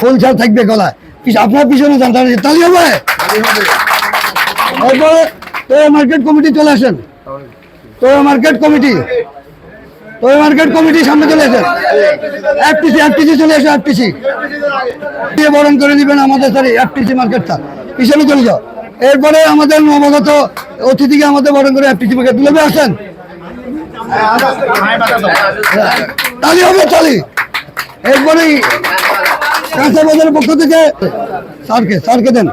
ফুল ছাড় থাকবে গলায়। আপনার পিছনে তালি হবে? মার্কেট কমিটি চলে আসেন। মার্কেট কমিটি মার্কেট কমিটি সামনে চলে আসেন। চলে আসো এফটিসি বরণ করে দিবেন আমাদের স্যার এফটিসি মার্কেটটা পিছনে চলে যাও। এরপরে আমাদের নবগত অতিথিকে আমাদের বরণ করে এফটিসি মার্কেট তুলে আসেন। তালি হবে, তালি। এরপরেই কাঁচা বাজারের পক্ষ থেকে স্যারকে স্যারকে দেন।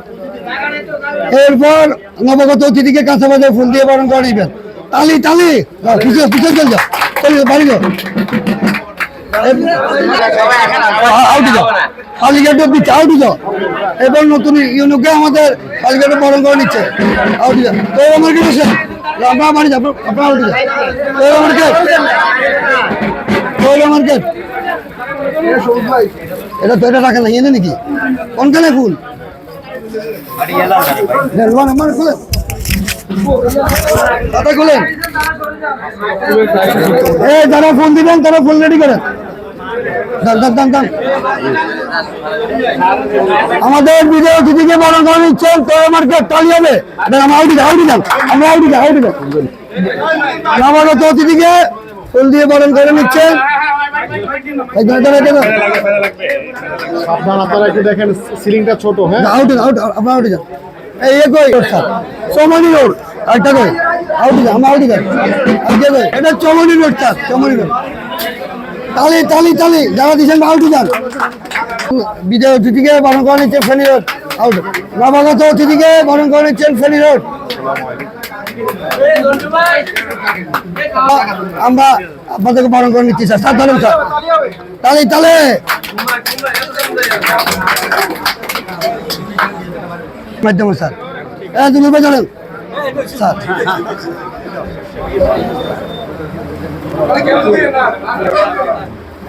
এরপর নবগত অতিথিকে কাঁচা ফুল দিয়ে বরণ করে নিবেন। তালি তালি পিছনে পিছনে চলে বাড়ি যাও। এবার নতুন ইউনুকে আমাদের কালীঘাটে বরণ করে নিচ্ছে। তো আমার কি আপনার আপনার তো মার্কেট এটা নাকি? ফুল যারা ফোন দিবেন, তারা ফুল রেডি করেন। আমাদের বিজয় অতিথিকে বরণ করে নিচ্ছেন তো মার্কেট তালি হবে আমরা আউটি আউটি যান আমরা আউটি আউটি যান নবাগত অতিথিকে ফুল দিয়ে বরণ করে নিচ্ছেন। সাবধান আপনারা একটু দেখেন সিলিংটা ছোট হ্যাঁ? আউট আউট আপনার আউট যান এই এ কই? Sir road. একটা কই? আউট যান আমরা আউট যান আজকে কই? এটা Chamni road sir Chamni road. তালি তালি তালি যারা দিচ্ছেন আউট যান বিজয় অতিথিকে বরণ করে নিচ্ছেন ফেনী রোড। নবাগত অতিথিকে বরণ করে ফেনী রোড। আমরা আপনাদেরকে বরণ করে নিচ্ছি, স্যার। তাহলে তালে মাধ্যমে, স্যার। হ্যাঁ স্যার।